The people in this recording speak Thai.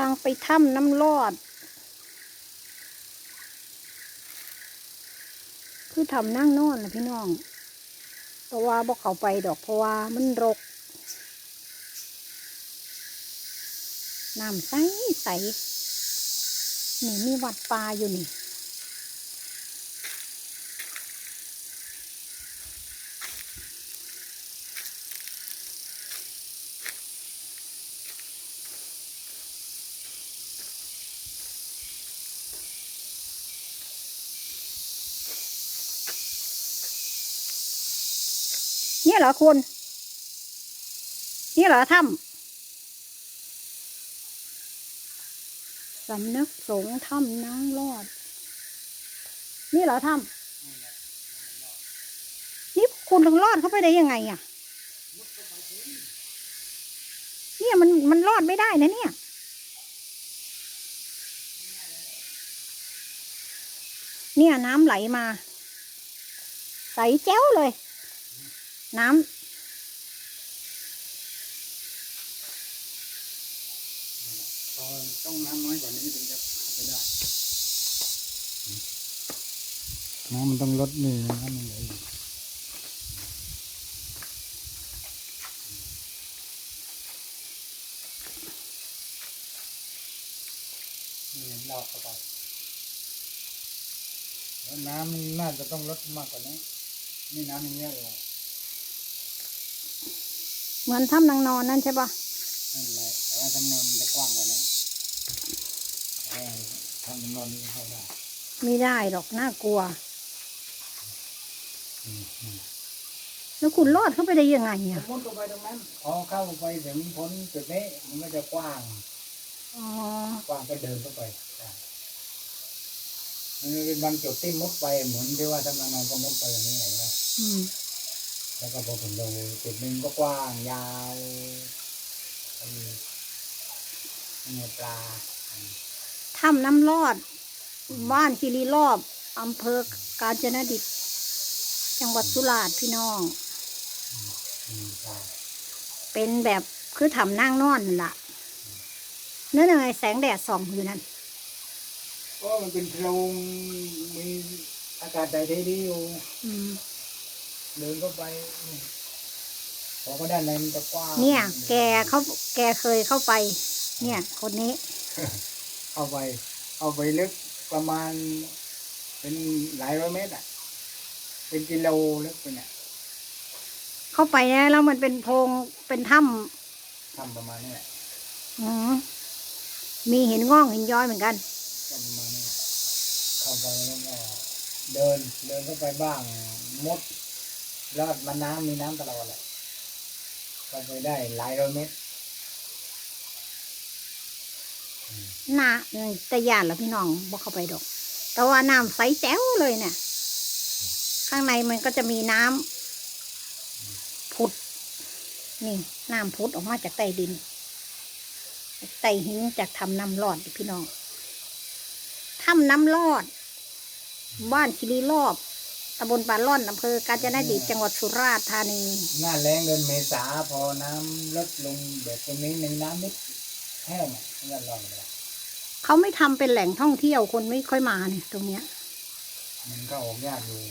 างไปถ้ำน้ำรอด คือทำนั่งนอนนะพี่น้อง แต่ว่าบอกเขาไปดอกเพราะว่ามันรก น้ำใสใสนี่มีวัดปลาอยู่นี่ นี่เหรอคุณ นี่เหรอถ้ำสำนักสงฆ์ถ้ำนางรอด นี่เหรอถ้ำนี่คุณถึงรอดเข้าไปได้ยังไงอะ เนี่ยมันมันรอดไม่ได้นะเนี่ยเนี่ยน้ำไหลมา ใสแจ้วเลย น้ำต้องน้ำน้อยกว่านี้ถึงจะไปได้ น้ำมันต้องลดนี่น้ำมันไหลอยู่นี่ลอกเข้าไปแล้วน้ำน่าจะต้องลดมากกว่านี้ นี่น้ำมันเยอะเลย เหมือนถ้ำนางนอนนั่นใช่ปะนั่นแหละแต่ว่าทำนนมันจะกว้างกว่านี้แต่ว่าทำนนนี่เข้าได้ไม่ได้หรอกน่ากลัวอืมอืมแล้วคุณรอดเข้าไปได้ยังไงอะมุดลงไปตรงนั้นพอเข้าไปถึงพ้นจุดนี้มันก็จะกว้างอ๋อกว้างก็เดินเข้าไปได้มันเป็นบางจุดที่มุดไปเหมือนที่ว่าทำนานอนก็มุดไปอย่างนี้เลยนะอืมแล้ว ก็พอถึงดูจุดหนึ่งก็กว้างยาวอืมมีปลาถ้ำน้ำรอด บ้านคีรีรอบอำเภอกาญจนดิตจังหวัดสุราษฎร์พี่น้องมีปลาเป็นแบบคือถ้ำนั่งนอนนั่นล่ะนั่นยังไงแสงแดดส่องอยู่นั่นก็มันเป็นโพรงมีอากาศใจดีอยู่อืม เดินเข้าไปนี่พอก็ด้านในมันจะกว้างเนี่ย แกเขาแกเคยเข้าไป เนี่ย คนนี้ เข้าไปเอาไปลึกประมาณ เป็นหลายร้อยเมตรอะ เป็นกิโลลึกไปเนี่ยเข้าไปนะแล้วมันเป็นโพรงเป็นถ้ทำประมาณนี้แหละำอืมมีหินงอกหินย้อยเหมือนกันทำประมาณนี้เข้าไปแล้วก็เดินเดินเข้าไปบ้างมด รอดมาน้ำมีน้ำตลอดแหละเข้าไปได้หลายร้อยเมตรน่าแต่ยานแล้วพี่น้องบอกเข้าไปดอก แต่ว่าน้ำใสแจ๋วเลยเนี่ย ข้างในมันก็จะมีน้ำผุด นี่น้ำผุดออกมาจากใต้ดินใต้หินจากทำน้ำรอดพี่น้องถ้ำน้ำรอด บ้านคิรีรอบ ตำบลปานล่อนอำเภอกาญจนดิตจังหวัดสุราษฎร์ธานี หน้าแรงเดือนเมษาพอน้ำลดลงแบบตรงนี้ในน้ำนิดแห้งอะมันก็รอดเลยเขาไม่ทำเป็นแหล่งท่องเที่ยวคนไม่ค่อยมาเนี่ยตรงเนี้ยมันก็ออกยากอยู่